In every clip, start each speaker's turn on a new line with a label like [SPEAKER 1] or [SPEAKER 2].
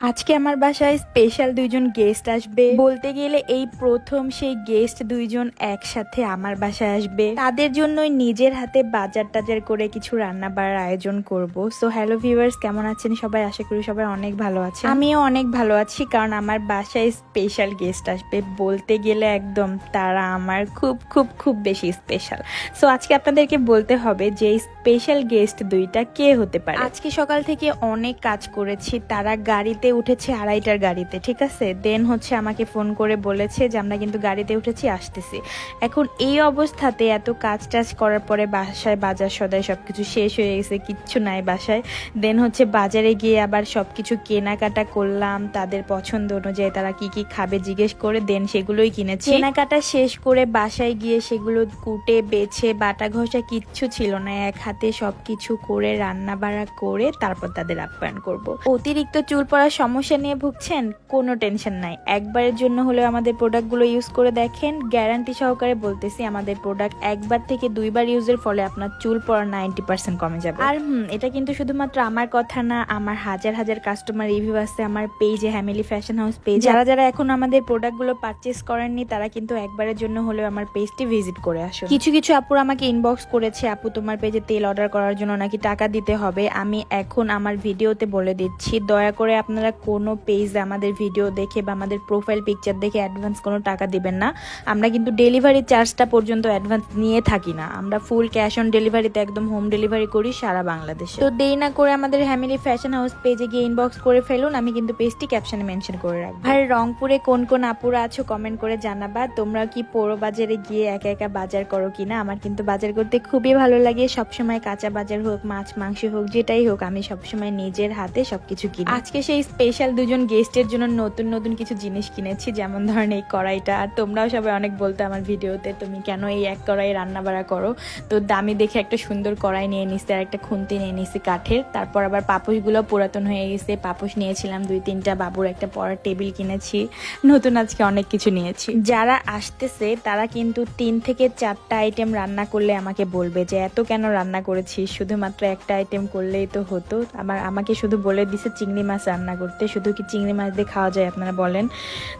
[SPEAKER 1] আজকে আমার বাসায় স্পেশাল দুইজন গেস্ট আসবে। বলতে গেলে এই প্রথম সেই গেস্ট দুইজন একসাথে আমার বাসায় আসবে। তাদের জন্যই নিজের হাতে বাজার টাজার করে কিছু রান্না বাড়ার আয়োজন করব। সো হ্যালো ভিউয়ার্স কেমন আছেন সবাই? আশা করি সবাই অনেক ভালো আছে আমিও অনেক ভালো আছি, কারণ আমার বাসায় স্পেশাল গেস্ট আসবে। বলতে গেলে একদম তারা আমার খুব খুব খুব বেশি স্পেশাল সো আজকে আপনাদেরকে বলতে হবে যে স্পেশাল গেস্ট দুইটা কে হতে পারে। আজকে সকাল থেকে অনেক কাজ করেছি, তারা গাড়িতে উঠেছে আড়াইটার গাড়িতে, ঠিক আছে? দেন হচ্ছে আমাকে ফোন করে বলেছে যে, আমরা কিন্তু গাড়িতে উঠেছি, আসতেছি। এখন এই অবস্থাতে এত কাজ টাজ করার পরে বাসায় বাজার সদায় সবকিছু শেষ হয়ে গেছে, কিচ্ছু নাই বাসায়। দেন হচ্ছে বাজারে গিয়ে আবার সবকিছু কেনাকাটা করলাম, তাদের পছন্দ অনুযায়ী তারা কি কি খাবে জিজ্ঞেস করে দেন সেগুলোই কিনেছি। কেনাকাটা শেষ করে বাসায় গিয়ে সেগুলো কুটে, বেছে, বাটা ঘষা কিচ্ছু ছিল না। এক হাতে সবকিছু করে রান্না বাড়া করে তারপর তাদের আপ্যায়ন করব। অতিরিক্ত চুল পড়ার সমস্যা নিয়ে ভুগছেন, কোনো টেনশন নাই। একবারের জন্য হলেও আমাদের প্রোডাক্টগুলো ইউজ করে দেখেন। গ্যারান্টি সহকারে বলতেছি, আমাদের প্রোডাক্ট একবার থেকে দুইবার ইউজের ফলে আপনার চুল পড়া নাইনটি পার্সেন্ট কমে যাবে। আর হুম, এটা কিন্তু শুধুমাত্র আমার কথা না, আমার হাজার হাজার কাস্টমার রিভিউ আছে, আমার পেজে হ্যামিলি ফ্যাশন হাউস পেজ। যারা যারা এখন আমাদের প্রোডাক্টগুলো পারচেস করেননি, তারা কিন্তু একবারের জন্য হলেও আমার পেজটি ভিজিট করে আসুন। কিছু কিছু আপুর আমাকে ইনবক্স করেছে, আপু, তোমার পেজে তেল অর্ডার করার জন্য নাকি টাকা দিতে হবে? আমি এখন আমার ভিডিওতে বলে দিচ্ছি, দয়া করে আপনারা কোনো পেজে আমাদের ভিডিও দেখে বা আমাদের প্রোফাইল পিকচার দেখে অ্যাডভান্স কোনো টাকা দিবেন না। আমরা কিন্তু ডেলিভারি চার্জটা পর্যন্ত অ্যাডভান্স নিয়ে থাকি না। আমরা ফুল ক্যাশ অন ডেলিভারিতে একদম হোম ডেলিভারি করি সারা বাংলাদেশে। তো দেরি না করে আমাদের হ্যামিলি ফ্যাশন হাউস পেজে গিয়ে ইনবক্স করে ফেলুন। আমি কিন্তু পেজটি ক্যাপশনে মেনশন করে রাখব। আর রংপুরে কোন কোন আপুরা আছো কমেন্ট করে জানাবা। তোমরা কি পৌর বাজারে গিয়ে একা একা বাজার করো কিনা? আমার কিন্তু বাজার করতে খুবই ভালো লাগে। সবসময় কাঁচা বাজার হোক, মাছ, মাংস হোক, যেটাই হোক, আমি সবসময় নিজের হাতে সবকিছু কিনি। আজকে সেই স্পেশাল দুজন গেস্টের জন্য নতুন নতুন কিছু জিনিস কিনেছি। যেমন ধরেন এই কড়াইটা। আর তোমরাও সবাই অনেক বলতো আমার ভিডিওতে, তুমি কেন এই এক কড়াই রান্না বাড়া করো? তো দামি দেখে একটা সুন্দর কড়াই নিয়ে নিছি আর একটা খুন্তি নিয়ে নিছি কাঠের। তারপর আবার পাপোশগুলো পুরাতন হয়ে গেছে। পাপোশ নিয়েছিলাম দুই তিনটা, বাবুর একটা পড়ার টেবিল কিনেছি। নতুন আজকে অনেক কিছু নিয়েছি। যারা আসতেছে, তারা কিন্তু তিন থেকে চারটা আইটেম রান্না করলে আমাকে বলবে যে, এত কেন রান্না করেছিস? শুধুমাত্র একটা আইটেম করলেই তো হতো। আমার, আমাকে শুধু বলে দিছে চিংড়ি মাছ রান্না করতে, শুধু কি চিংড়ি মাছ দিয়ে খাওয়া যায় আপনারা বলেন।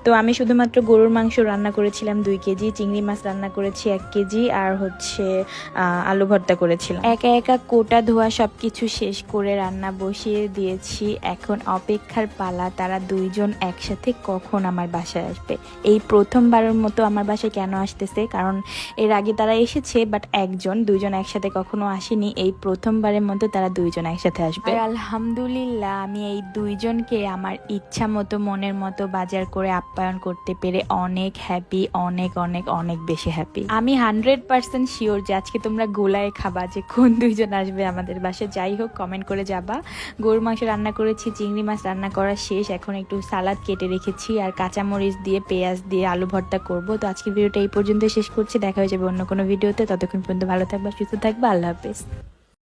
[SPEAKER 1] তো আমি শুধুমাত্র গরুর মাংস রান্না করেছিলাম দুই কেজি, চিংড়ি মাছ রান্না করেছি এক কেজি, আর হচ্ছে আলু ভর্তা করেছিলাম। একা একা কোটা ধোয়া সবকিছু শেষ করে রান্না বসিয়ে দিয়েছি। এখন অপেক্ষার পালা, তারা দুইজন একসাথে কখন আমার বাসায় আসবে? এই প্রথমবারের মতো আমার বাসায় কেন আসতেছে? কারণ এর আগে তারা এসেছে, বাট একজন, দুইজন একসাথে কখনো আসেনি। এই প্রথমবারের মতো তারা দুইজন একসাথে আসবে। আলহামদুলিল্লাহ, আমি এই দুইজনকে আমার ইচ্ছা মতো মনের মতো বাজার করে আপ্যায়ন করতে পেরে অনেক হ্যাপি অনেক অনেক অনেক বেশি হ্যাপি আমি হান্ড্রেড পার্সেন্ট শিওর যে আজকে তোমরা গোলায় খাবা যে কোন দুইজন আসবে আমাদের বাসায়। যাই হোক কমেন্ট করে যাবা। গরুর মাংস রান্না করেছি, চিংড়ি মাছ রান্না করা শেষ। এখন একটু সালাদ কেটে রেখেছি আর কাঁচামরিচ দিয়ে, পেঁয়াজ দিয়ে আলু ভর্তা করব। তো আজকের ভিডিওটা এই পর্যন্ত শেষ করছি। দেখা হয়ে যাবে অন্য কোনো ভিডিওতে। ততক্ষণ পর্যন্ত ভালো থাকবা, সুস্থ থাকবা। আল্লাহ হাফেজ।